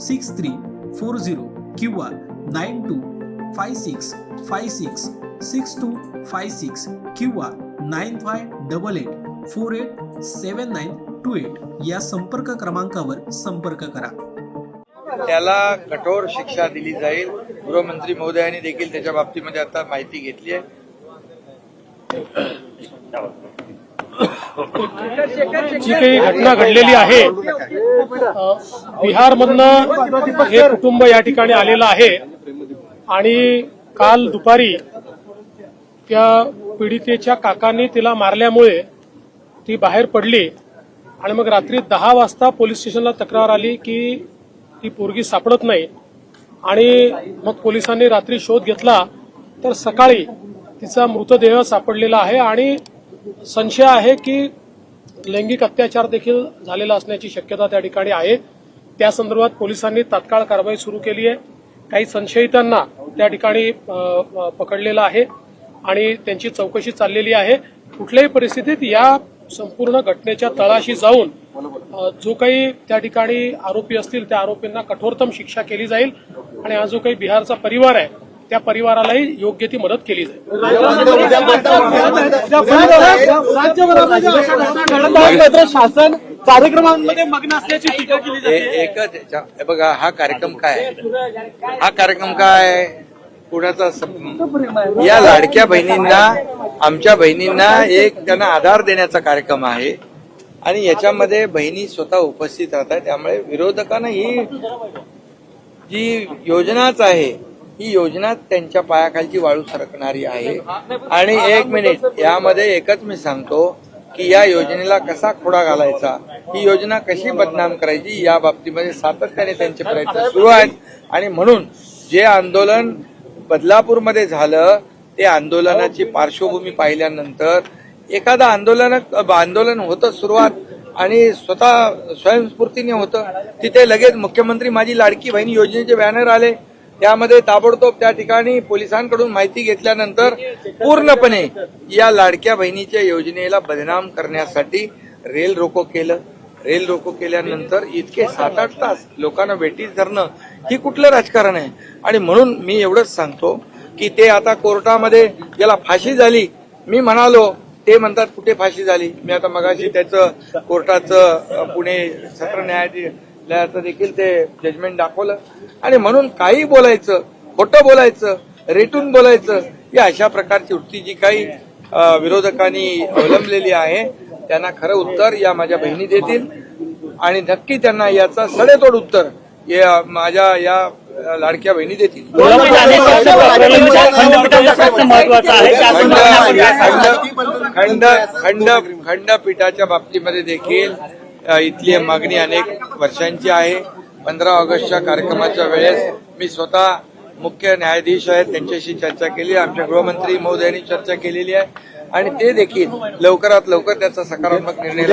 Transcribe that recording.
six three four zero किंवा nine two five six five six six two five six किंवा nine five double eight four eight seven nine two eight या संपर्क क्रमांकावर संपर्क करा. त्याला कठोर शिक्षा दिली जाईल. गृहमंत्री महोदयांनी देखील त्याच्या बाबतीमध्ये आता माहिती घेतली आहे. जी काही घटना घडलेली आहे बिहारमधनं हे कुटुंब या ठिकाणी आलेलं आहे. आणि काल दुपारी त्या पीडितेच्या काकांनी तिला मारल्यामुळे ती बाहेर पडली. आणि मग रात्री दहा वाजता पोलीस स्टेशनला तक्रार आली की ती पोरगी सापडत नाही. आणि मग पोलिसांनी रात्री शोध घेतला तर सकाळी तिचा मृतदेह सापडलेला आहे. आणि संशय आहे की लैंगिक अत्याचार देखील झालेला असण्याची शक्यता त्या ठिकाणी आहे. त्या संदर्भात पोलिसांनी तात्काळ कारवाई सुरू केली आहे. काही संशयितांना त्या ठिकाणी पकडलेलं आहे आणि त्यांची चौकशी चाललेली आहे. कुठल्याही परिस्थितीत या संपूर्ण घटनेच्या तळाशी जाऊन जो काही त्या ठिकाणी आरोपी असतील त्या आरोपींना कठोरतम शिक्षा केली जाईल. आणि हा जो काही बिहारचा परिवार आहे त्या परिवारालाही योग्य ती मदत केली जाईल. शासन कार्यक्रमांमध्ये मग्न असल्याची टीका केली जाते. एकच याच्या- हे बघा हा कार्यक्रम काय? हा कार्यक्रम काय आहे? कुणाचा या लाडक्या बहिणींना आमच्या बहिणींना एक त्यांना आधार देण्याचा कार्यक्रम आहे. आणि याच्यामध्ये बहिणी स्वतः उपस्थित राहतात. त्यामुळे विरोधकांना ही जी योजनाच आहे ही योजना त्यांच्या पायाखालची वाळू सरकणारी आहे. आणि एक मिनिट यामध्ये एकच मी सांगतो की या योजनेला कसा खोडा घालायचा? ही योजना कशी बदनाम करायची? या बाबतीमध्ये सातत्याने त्यांचे प्रयत्न सुरू आहेत. आणि म्हणून जे आंदोलन बदलापूरमध्ये झालं ते आंदोलनाची पार्श्वभूमी पाहिल्यानंतर एखादं आंदोलन आंदोलन होतं सुरुवात आणि स्वतः स्वयंस्फूर्तीने होतं. तिथे लगेच मुख्यमंत्री माझी लाडकी बहीण योजनेचे बॅनर आले. त्यामध्ये ताबडतोब त्या ठिकाणी पोलिसांकडून माहिती घेतल्यानंतर पूर्णपणे या लाडक्या बहिणीच्या योजनेला बदनाम करण्यासाठी रेल रोको केलं. रेल रोको केल्यानंतर इतके सात आठ तास लोकांना वेटीस धरणं ही कुठलं राजकारण आहे? आणि म्हणून मी एवढंच सांगतो की ते आता कोर्टामध्ये ज्याला फाशी झाली मी म्हणालो ते म्हणतात कुठे फाशी झाली? मी आता मगाशी त्याचं कोर्टाचं पुणे सत्र न्यायाधीश न्यायालयाचं देखील ते जजमेंट दाखवलं आणि म्हणून काही बोलायचं खोटं बोलायचं रेटून बोलायचं या अशा प्रकारची वृत्ती जी काही विरोधकांनी अवलंबलेली आहे त्यांना खरं उत्तर या माझ्या बहिणी देतील आणि नक्की त्यांना याचा सडेतोड उत्तर या माझ्या या लाडक्या बहिणी देतील खंड खंड खंडपीठाच्या बाबतीमध्ये देखील इथली मागणी अनेक वर्षांची आहे पंधरा ऑगस्टच्या कार्यक्रमाच्या वेळेस मी स्वतः मुख्य न्यायाधीश आहेत त्यांच्याशी चर्चा केली आहे. आमच्या गृहमंत्री महोदयांनी चर्चा केलेली आहे आणि ते देखील लवकरात लवकर त्याचा सकारात्मक निर्णय